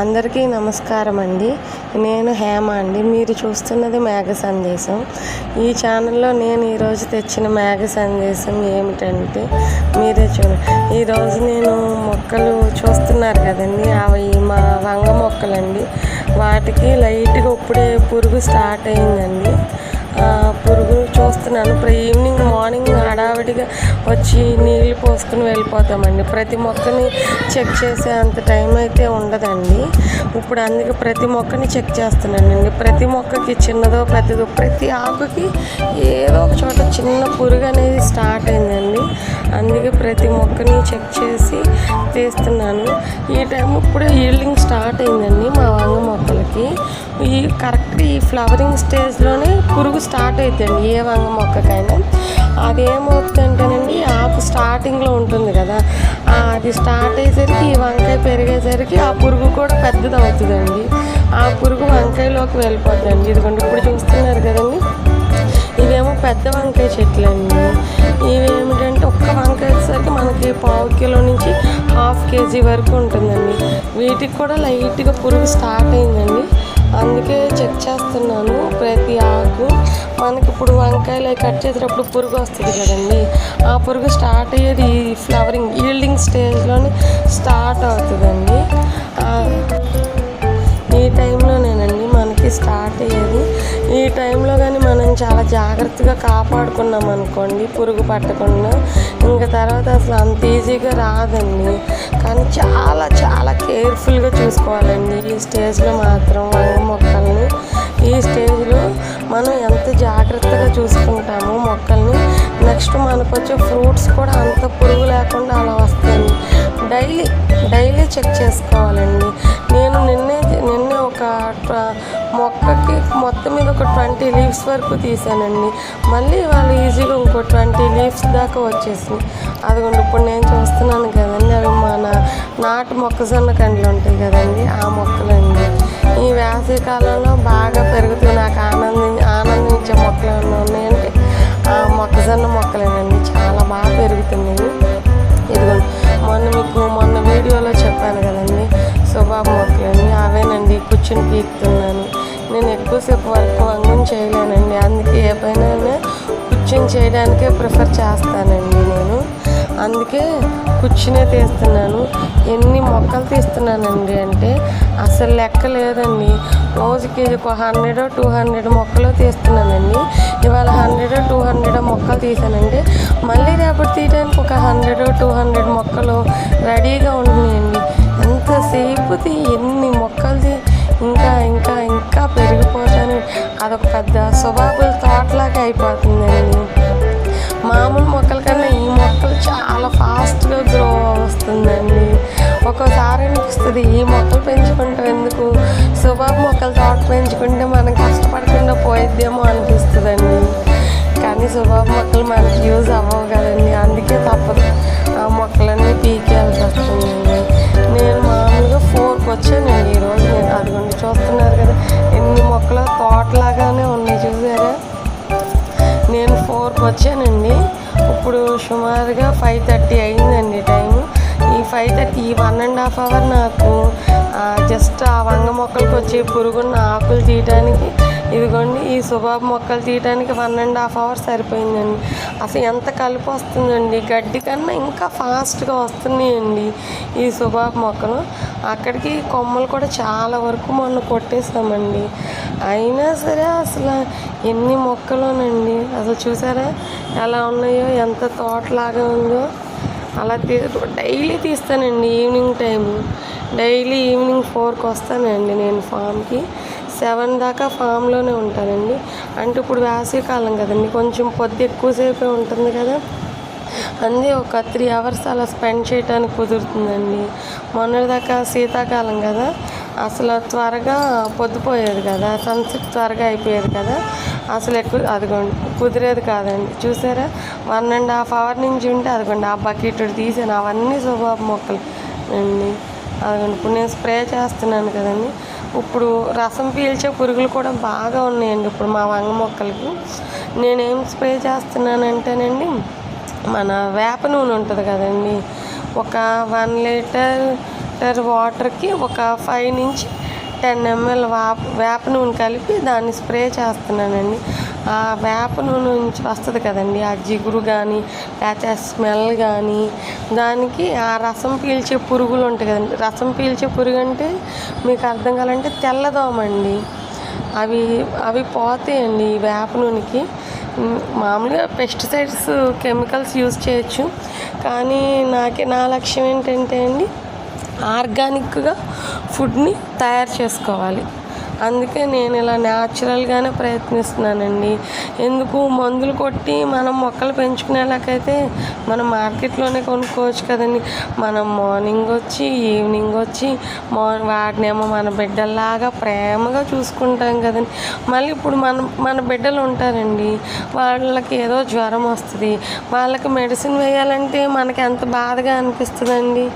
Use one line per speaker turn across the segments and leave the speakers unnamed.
అందరికీ నమస్కారం అండి నేను హేమ అండి. మీరు చూస్తున్నది మేఘ సందేశం. ఈ ఛానల్లో నేను ఈరోజు తెచ్చిన మేఘ సందేశం ఏమిటంటే మీరే చూ ఈరోజు నేను మొక్కలు చూస్తున్నారు కదండి. అవి మా వంగ మొక్కలండి. వాటికి లైట్గా ఇప్పుడే పురుగు స్టార్ట్ అయిందండి. పురుగు చూస్తున్నాను. ఇప్పుడు ఈవినింగ్ మార్నింగ్ హడావిడిగా వచ్చి నీళ్ళు పోసుకుని వెళ్ళిపోతామండి. ప్రతి మొక్కని చెక్ చేసే అంత టైం అయితే ఉండదండి. ఇప్పుడు అందుకే ప్రతి మొక్కని చెక్ చేస్తున్నానండి. ప్రతి మొక్కకి చిన్నదో పెద్దదో ప్రతి ఆకుకి ఏదో ఒక చోట చిన్న పురుగు అనేది స్టార్ట్ అయిందండి. అందుకే ప్రతి మొక్కని చెక్ చేసి తీస్తున్నాను. ఈ టైం ఇప్పుడు ఈల్డింగ్ స్టార్ట్ అయిందండి. కరెక్ట్ ఈ ఫ్లవరింగ్ స్టేజ్లోనే పురుగు స్టార్ట్ అవుతుందండి ఏ వంగ మొక్కకైనా. అదేమవుతుందంటేనండి ఆకు స్టార్టింగ్లో ఉంటుంది కదా అది స్టార్ట్ అయ్యేసరికి ఈ వంకాయ పెరిగేసరికి ఆ పురుగు కూడా పెద్దది అవుతుందండి ఆ పురుగు వంకాయలోకి వెళ్ళిపోతుందండి ఇదిగోండి ఇప్పుడు చూస్తున్నారు కదండి ఇవేమో పెద్ద వంకాయ చెట్లు అండి ఒక్క వంకాయ వచ్చేసరికి మనకి పావు కిలో నుంచి హాఫ్ కేజీ వరకు ఉంటుందండి. వీటికి కూడా లైట్గా పురుగు స్టార్ట్ అయిందండి. అందుకే చెక్ చేస్తున్నాను ప్రతి ఆకు. మనకి ఇప్పుడు వంకాయలు అవి కట్ చేసేటప్పుడు పురుగు వస్తుంది కదండి. ఆ పురుగు స్టార్ట్ అయ్యేది ఈ ఫ్లవరింగ్ ఈల్డింగ్ స్టేజ్లోనే స్టార్ట్ అవుతుందండి. ఈ టైంలోనేనండి మనకి స్టార్ట్ అయ్యేది. ఈ టైంలో కానీ మనం చాలా జాగ్రత్తగా కాపాడుకున్నాం అనుకోండి పురుగు పట్టకుండా. ఇంకా తర్వాత అసలు అంత ఈజీగా రాదండి. కానీ చాలా చాలా కేర్ఫుల్గా చూసుకోవాలండి. ఈ స్టేజ్లో మాత్రం వంగ మొక్కల్ని ఈ స్టేజ్లో మనం ఎంత జాగ్రత్తగా చూసుకుంటామో మొక్కల్ని. నెక్స్ట్ మనకు వచ్చే ఫ్రూట్స్ కూడా అంత పురుగు లేకుండా అలా వస్తాయి. డైలీ డైలీ చెక్ చేసుకోవాలండి. నేను నిన్నే నిన్నే ఒక మొక్క ట్వంటీ లీవ్స్ వరకు తీసానండి. మళ్ళీ వాళ్ళు ఈజీగా ఇంకో ట్వంటీ లీవ్స్ దాకా వచ్చేసింది అదిగోండి ఇప్పుడు నేను చూస్తున్నాను కదండి అవి మన నాటు మొక్కజొన్న కండ్లు ఉంటాయి కదండి ఆ మొక్కలండి. ఈ వేసవి కాలంలో బాగా పెరుగుతాయి నాకు ఆనందం ఎక్కువసేపు వర్క్ వంగం చేయలేనండి. అందుకే ఏ పైన కూర్చుని చేయడానికే ప్రిఫర్ చేస్తానండి నేను. అందుకే కూర్చునే తీస్తున్నాను. ఎన్ని మొక్కలు తీస్తున్నానండి అంటే అసలు లెక్క లేదండి. రోజుకి ఒక హండ్రెడ్ టూ హండ్రెడ్ మొక్కలు తీస్తున్నానండి. ఇవాళ హండ్రెడ్ టూ హండ్రెడ్ మొక్కలు తీసానండి మళ్ళీ రేపటి తీయడానికి ఒక హండ్రెడ్ టూ హండ్రెడ్ మొక్కలు రెడీగా ఉంటున్నాయండి ఎంతసేపు ఎన్ని మొక్కలు ఇంకా ఇంకా ఇంకా పెరిగిపోతాను. అదొక పెద్ద సుబాబుల తోటలాగా అయిపోతుందండి మామూలు మొక్కల కన్నా ఈ మొక్కలు చాలా ఫాస్ట్గా గ్రో వస్తుందండి. ఒక్కోసారి అనిపిస్తుంది ఈ మొక్కలు పెంచుకుంటాం ఎందుకు? సుబాబు మొక్కల తోట పెంచుకుంటే మనం కష్టపడకుండా పోయిద్దేమో అనిపిస్తుందండి. కానీ సుబాబు మొక్కలు మనకి యూజ్ అవ్వవు కదండి. అందుకే తప్పదు ఆ మొక్కలన్నీ పీకేయాల్సి వస్తుందండి. మొక్కలు లాగానే ఉన్నాయి చూసారా? నేను ఫోర్కి వచ్చానండి. ఇప్పుడు సుమారుగా ఫైవ్ థర్టీ అయిందండి టైం ఈ ఫైవ్ థర్టీ ఈ వన్ అండ్ హాఫ్ అవర్ నాకు జస్ట్ ఆ వంగ మొక్కలకు వచ్చే పురుగున్న ఆకులు తీయడానికి ఇదిగోండి ఈ సుబాబ్ మొక్కలు తీయడానికి వన్ అండ్ హాఫ్ అవర్ సరిపోయిందండి. అసలు ఎంత కలుపు వస్తుందండి? గడ్డి కన్నా ఇంకా ఫాస్ట్గా వస్తున్నాయండి ఈ సుబాబ్ మొక్కలు. అక్కడికి కొమ్మలు కూడా చాలా వరకు మొన్న కొట్టేసామండి అయినా సరే అసలు ఎన్ని మొక్కలోనండి? అసలు చూసారా ఎలా ఉన్నాయో ఎంత తోటలాగా ఉందో. అలా తీ డైలీ తీస్తానండి ఈవినింగ్ టైం డైలీ ఈవినింగ్ ఫోర్కి వస్తానండి నేను ఫామ్కి. సెవెన్ దాకా ఫామ్లోనే ఉంటానండి. అంటే ఇప్పుడు వేసవికాలం కదండి కొంచెం పొద్దు ఎక్కువసేపే ఉంటుంది కదా. అంది ఒక త్రీ అవర్స్ అలా స్పెండ్ చేయడానికి కుదురుతుందండి. మొన్నటిదాకా శీతాకాలం కదా అసలు త్వరగా పొద్దుపోయేది కదా సన్సెట్ త్వరగా అయిపోయేది కదా. అసలు ఎక్కువ అదిగోండి కుదిరేది కాదండి. చూసారా వన్ అండ్ హాఫ్ అవర్ నుంచి ఉంటే అదిగోండి ఆ బకెట్ తీసాను అవన్నీ సుబాబు మొక్కలు అండి. అదిగోండి ఇప్పుడు నేను స్ప్రే చేస్తున్నాను కదండి. ఇప్పుడు రసం పీల్చే పురుగులు కూడా బాగా ఉన్నాయండి ఇప్పుడు మా వంగ మొక్కలకి. నేనేం స్ప్రే చేస్తున్నానంటేనండి మన వేప నూనె ఉంటుంది కదండి. ఒక వన్ లీటర్ లీటర్ వాటర్కి ఒక ఫైవ్ నుంచి టెన్ ఎంఎల్ వాప్ వేప నూనె కలిపి దాన్ని స్ప్రే చేస్తున్నానండి. ఆ వేప నూనె నుంచి వస్తుంది కదండి ఆ జిగురు కానీ లేకపోతే ఆ స్మెల్ కానీ దానికి ఆ రసం పీల్చే పురుగులు ఉంటాయి కదండి. రసం పీల్చే పురుగు అంటే మీకు అర్థం కావాలంటే తెల్లదోమండి. అవి అవి పోతాయండి ఈ వేప నూనెకి. మామూలుగా పెస్టిసైడ్స్ కెమికల్స్ యూజ్ చేయొచ్చు. కానీ నాకే నా లక్ష్యం ఏంటంటే అండి ఆర్గానిక్గా ఫుడ్ని తయారు చేసుకోవాలి. అందుకే నేను ఇలా న్యాచురల్గానే ప్రయత్నిస్తున్నానండి. ఎందుకు? మందులు కొట్టి మనం మొక్కలు పెంచుకునేలాకైతే మనం మార్కెట్లోనే కొనుక్కోవచ్చు కదండి. మనం మార్నింగ్ వచ్చి ఈవినింగ్ వచ్చి మార్నింగ్ వాటినేమో మన బిడ్డల్లాగా ప్రేమగా చూసుకుంటాం కదండి. మళ్ళీ ఇప్పుడు మన మన బిడ్డలు ఉంటారండి. వాళ్ళకి ఏదో జ్వరం వస్తుంది. వాళ్ళకి మెడిసిన్ వేయాలంటే మనకి ఎంత బాధగా అనిపిస్తుందండి.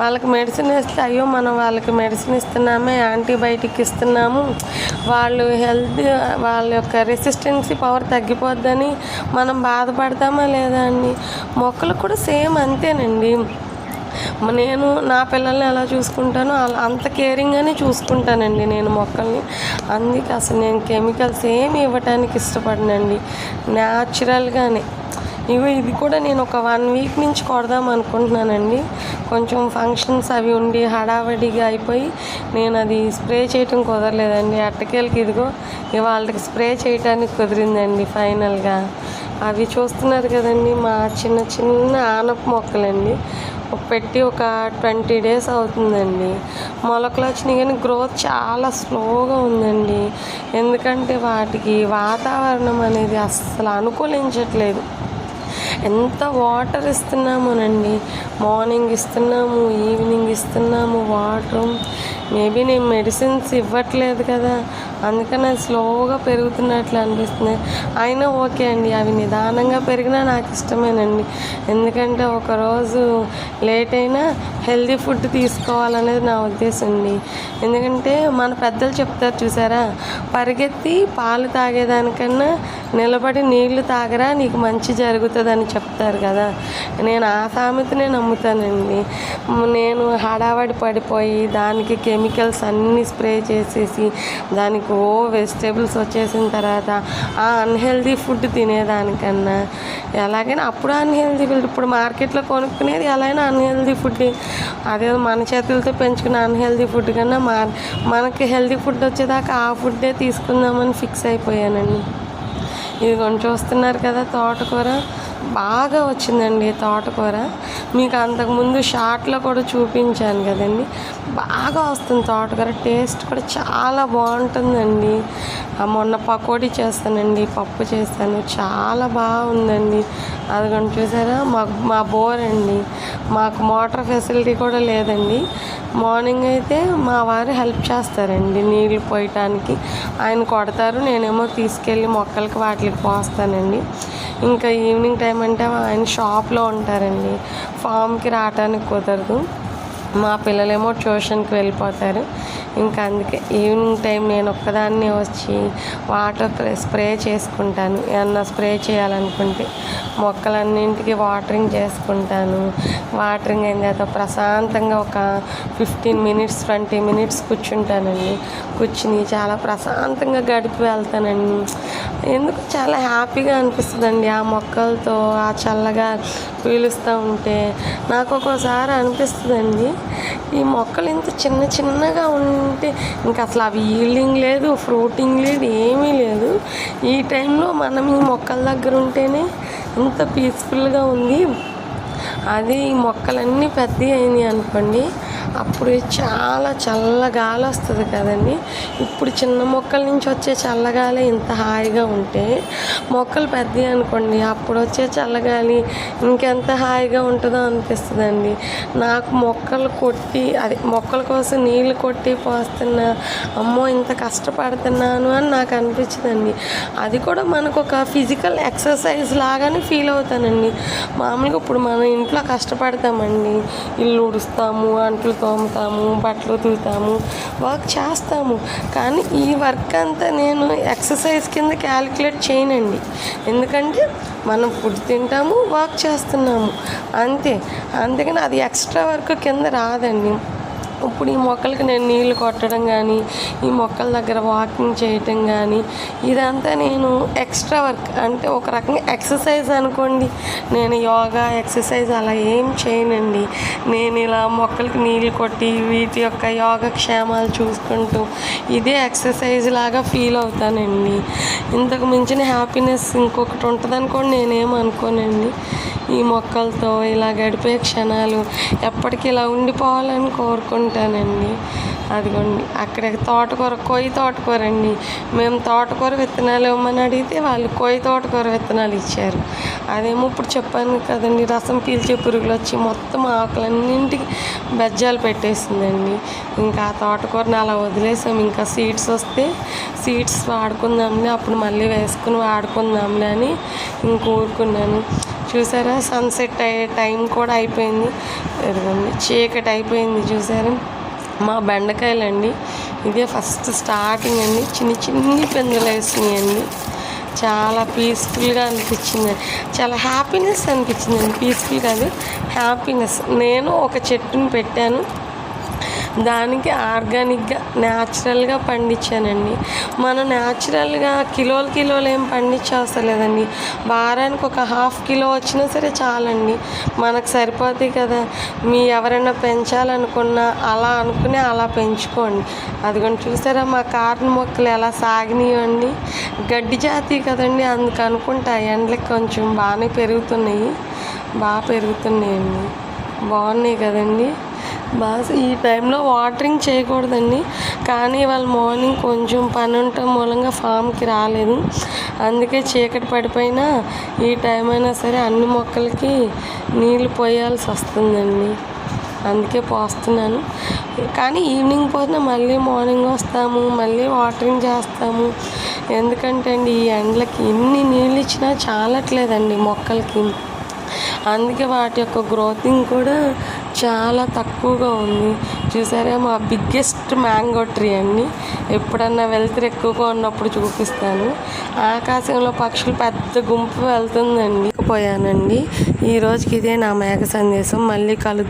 వాళ్ళకి మెడిసిన్ వేస్తే అయ్యో మనం వాళ్ళకి మెడిసిన్ ఇస్తున్నామే యాంటీబయాటిక్ ఇస్తున్నాము వాళ్ళు హెల్త్ వాళ్ళ యొక్క రెసిస్టెన్సీ పవర్ తగ్గిపోద్దని మనం బాధపడతామా లేదా అండి? మొక్కలు కూడా సేమ్ అంతేనండి. నేను నా పిల్లల్ని ఎలా చూసుకుంటానో అలా అంత కేరింగ్గానే చూసుకుంటానండి నేను మొక్కల్ని. అందుకే అసలు నేను కెమికల్స్ ఏమి ఇవ్వటానికి ఇష్టపడనండి. న్యాచురల్గానే ఇగో ఇది కూడా నేను ఒక వన్ వీక్ నుంచి కొడదాం అనుకుంటున్నానండి. కొంచెం ఫంక్షన్స్ అవి ఉండి హడావడిగా అయిపోయి నేను అది స్ప్రే చేయటం కుదరలేదండి. అట్టకేళ్ళకి ఇదిగో ఇవాళకి స్ప్రే చేయటానికి కుదిరిందండి ఫైనల్గా అవి చూస్తున్నారు కదండి మా చిన్న చిన్న ఆనప మొక్కలండి. పెట్టి ఒక ట్వంటీ డేస్ అవుతుందండి. మొలకలు వచ్చినాయి కానీ గ్రోత్ చాలా స్లోగా ఉందండి. ఎందుకంటే వాటికి వాతావరణం అనేది అస్సలు అనుకూలించట్లేదు. ఎంత వాటర్ ఇస్తున్నామోనండి. మార్నింగ్ ఇస్తున్నాము ఈవినింగ్ ఇస్తున్నాము వాటర్ మేబీ నేను మెడిసిన్స్ ఇవ్వట్లేదు కదా. అందుకని అది స్లోగా పెరుగుతున్నట్లు అనిపిస్తుంది. అయినా ఓకే అండి అవి నిదానంగా పెరిగినా నాకు ఇష్టమేనండి. ఎందుకంటే ఒకరోజు లేట్ అయినా హెల్దీ ఫుడ్ తీసుకోవాలనేది నా ఉద్దేశం అండి. ఎందుకంటే మన పెద్దలు చెప్తారు చూసారా పరిగెత్తి పాలు తాగేదానికన్నా నిలబడి నీళ్ళు తాగరా నీకు మంచి జరుగుతుందని చెప్తారు కదా. నేను ఆ సామెతనే నమ్ముతానండి. నేను హడావడి పడిపోయి దానికి కెమికల్స్ అన్నీ స్ప్రే చేసేసి దానికి ఓ వెజిటేబుల్స్ వచ్చేసిన తర్వాత ఆ అన్హెల్దీ ఫుడ్ తినేదానికన్నా ఎలాగైనా అప్పుడు అన్హెల్దీ ఫుడ్ ఇప్పుడు మార్కెట్లో కొనుక్కునేది ఎలా అయినా అన్హెల్దీ ఫుడ్ అదే మన చేతులతో పెంచుకున్న అన్హెల్దీ ఫుడ్ కన్నా మా మనకి హెల్దీ ఫుడ్ వచ్చేదాకా ఆ ఫుడ్డే తీసుకుందామని ఫిక్స్ అయిపోయానండి. ఇదిగోండి చూస్తున్నారు కదా తోటకూర. బాగా వచ్చిందండి తోటకూర. మీకు అంతకుముందు షార్ట్లో కూడా చూపించాను కదండి. బాగా వస్తుంది తోటకూర. టేస్ట్ కూడా చాలా బాగుంటుందండి. మొన్న పకోడీ చేస్తానండి పప్పు చేస్తాను. చాలా బాగుందండి. అదిగోండి చూసారా? మాకు మా బోర్ అండి. మాకు మోటార్ ఫెసిలిటీ కూడా లేదండి. మార్నింగ్ అయితే మా వారు హెల్ప్ చేస్తారండి నీళ్ళు పోయటానికి. ఆయన కొడతారు నేనేమో తీసుకెళ్ళి మొక్కలకి వాటికి పోస్తానండి. ఇంకా ఈవినింగ్ టైం అంటే ఆయన షాప్లో ఉంటారండి. ఫామ్కి రావటానికి కుదరదు. మా పిల్లలేమో ట్యూషన్కి వెళ్ళిపోతారు. ఇంకా అందుకే ఈవినింగ్ టైం నేను ఒక్కదాన్నే వచ్చి వాటర్ స్ప్రే చేసుకుంటాను. ఏమన్నా స్ప్రే చేయాలనుకుంటే మొక్కలన్నింటికి వాటరింగ్ చేసుకుంటాను. వాటరింగ్ అయిన తర్వాత ప్రశాంతంగా ఒక ఫిఫ్టీన్ మినిట్స్ ట్వంటీ మినిట్స్ కూర్చుంటానండి. కూర్చుని చాలా ప్రశాంతంగా గడిపి వెళ్తానండి. ఎందుకు చాలా హ్యాపీగా అనిపిస్తుందండి ఆ మొక్కలతో ఆ చల్లగా పీలుస్తూ ఉంటే. నాకు ఒక్కోసారి అనిపిస్తుందండి ఈ మొక్కలు ఇంత చిన్న చిన్నగా ఉంటే ఇంకా అసలు అవి ఈల్డింగ్ లేదు ఫ్రూటింగ్ లేదు ఏమీ లేదు. ఈ టైంలో మనం ఈ మొక్కల దగ్గర ఉంటేనే ఇంత పీస్ఫుల్గా ఉంది. అది ఈ మొక్కలన్నీ పెద్ద అయినాయి అనుకోండి అప్పుడు చాలా చల్లగాలి వస్తుంది కదండి. ఇప్పుడు చిన్న మొక్కల నుంచి వచ్చే చల్లగాలి ఇంత హాయిగా ఉంటే మొక్కలు పెద్దవి అనుకోండి అప్పుడు వచ్చే చల్లగాలి ఇంకెంత హాయిగా ఉంటుందో అనిపిస్తుందండి. నాకు మొక్కలు కొట్టి అదే మొక్కల కోసం నీళ్ళు కొట్టి పోస్తున్నా అమ్మో ఇంత కష్టపడుతున్నాను అని నాకు అనిపించదండి. అది కూడా మనకు ఒక ఫిజికల్ ఎక్సర్సైజ్ లాగానే ఫీల్ అవుతానండి. మామూలుగా ఇప్పుడు మనం ఇంట్లో కష్టపడతామండి. ఇల్లు ఉడుస్తాము అంట్లు తోముతాము బట్టలు ఉతుకుతాము వర్క్ చేస్తాము. కానీ ఈ వర్క్ అంతా నేను ఎక్సర్సైజ్ కింద క్యాలిక్యులేట్ చేయనండి. ఎందుకంటే మనం ఫుడ్ తింటాము వర్క్ చేస్తున్నాము. అంతే. అందుకని అది ఎక్స్ట్రా వర్క్ కింద రాదండి. ఇప్పుడు ఈ మొక్కలకి నేను నీళ్ళు కొట్టడం కానీ ఈ మొక్కల దగ్గర వాకింగ్ చేయటం కానీ ఇదంతా నేను ఎక్స్ట్రా వర్క్ అంటే ఒక రకంగా ఎక్సర్సైజ్ అనుకోండి. నేను యోగా ఎక్సర్సైజ్ అలా ఏం చేయనండి. నేను ఇలా మొక్కలకి నీళ్ళు కొట్టి వీటి యొక్క యోగక్షేమాలు చూసుకుంటూ ఇదే ఎక్సర్సైజ్ లాగా ఫీల్ అవుతానండి. ఇంతకు మించిన హ్యాపీనెస్ ఇంకొకటి ఉంటుంది అనుకోండి నేనేం అనుకోనండి. ఈ మొక్కలతో ఇలా గడిపే క్షణాలు ఎప్పటికీ ఇలా ఉండిపోవాలని కోరుకుంటానండి. అదిగోండి అక్కడ తోటకూర కొయ్యి తోటకూర అండి మేము తోటకూర విత్తనాలు ఇవ్వమని అడిగితే వాళ్ళు కొయ్యి తోటకూర విత్తనాలు ఇచ్చారు. అదేమో ఇప్పుడు చెప్పాను కదండి రసం పీల్చే పురుగులు వచ్చి మొత్తం ఆకులన్నింటికి బెజ్జాలు పెట్టేసిందండి. ఇంకా ఆ తోటకూరని అలా వదిలేసాం. ఇంకా సీడ్స్ వస్తే సీడ్స్ వాడుకుందాంలే అప్పుడు మళ్ళీ వేసుకుని వాడుకుందాంలే అని ఇంక ఊరుకున్నాను. చూసారా? సన్సెట్ అయ్యే టైం కూడా అయిపోయింది. ఎదుగుంది చీకటి అయిపోయింది చూసారా? మా బెండకాయలండి ఇదే ఫస్ట్ స్టార్టింగ్ అండి. చిన్ని చిన్ని పెందులు వేసినాయండి. చాలా పీస్ఫుల్గా అనిపించింది. చాలా హ్యాపీనెస్ అనిపించిందండి పీస్ఫుల్ కాదు హ్యాపీనెస్ నేను ఒక చెట్టుని పెట్టాను. దానికి ఆర్గానిక్గా న్యాచురల్గా పండించానండి. మనం న్యాచురల్గా కిలోలు కిలోలు ఏం పండించవసలేదండి వారానికి ఒక హాఫ్ కిలో వచ్చినా సరే చాలండి. మనకు సరిపోతుంది కదా. మీ ఎవరైనా పెంచాలనుకున్నా అలా అనుకుని అలా పెంచుకోండి. అదిగోండి చూసారా మా కార్న్ మొక్కలు ఎలా సాగినాయండి. గడ్డి జాతి కదండి అందుకు అనుకుంటా ఎండలకు కొంచెం బాగానే పెరుగుతున్నాయి. బాగా పెరుగుతున్నాయండి. బాగున్నాయి కదండి. బాగా ఈ టైంలో వాటరింగ్ చేయకూడదండి. కానీ వాళ్ళ మార్నింగ్ కొంచెం పని ఉండటం మూలంగా ఫామ్కి రాలేదు. అందుకే చీకటి పడిపోయినా ఈ టైం అయినా సరే అన్ని మొక్కలకి నీళ్ళు పోయాల్సి వస్తుందండి. అందుకే పోస్తున్నాను. కానీ ఈవినింగ్ పోతే మళ్ళీ మార్నింగ్ వస్తాము మళ్ళీ వాటరింగ్ చేస్తాము. ఎందుకంటే అండి ఈ ఎండలకి ఎన్ని నీళ్ళు ఇచ్చినా చాలట్లేదండి మొక్కలకి. అందుకే వాటి యొక్క గ్రోతింగ్ కూడా చాలా తక్కువగా ఉంది. చూసారా మా బిగ్గెస్ట్ మ్యాంగో ట్రీ అండి. ఎప్పుడన్నా వెళ్తే ఎక్కువగా ఉన్నప్పుడు చూపిస్తాను. ఆకాశంలో పక్షులు పెద్ద గుంపు వెళ్తుందండి. పోయానండి. ఈ రోజుకి ఇదే నా మేఘ సందేశం. మళ్ళీ కలు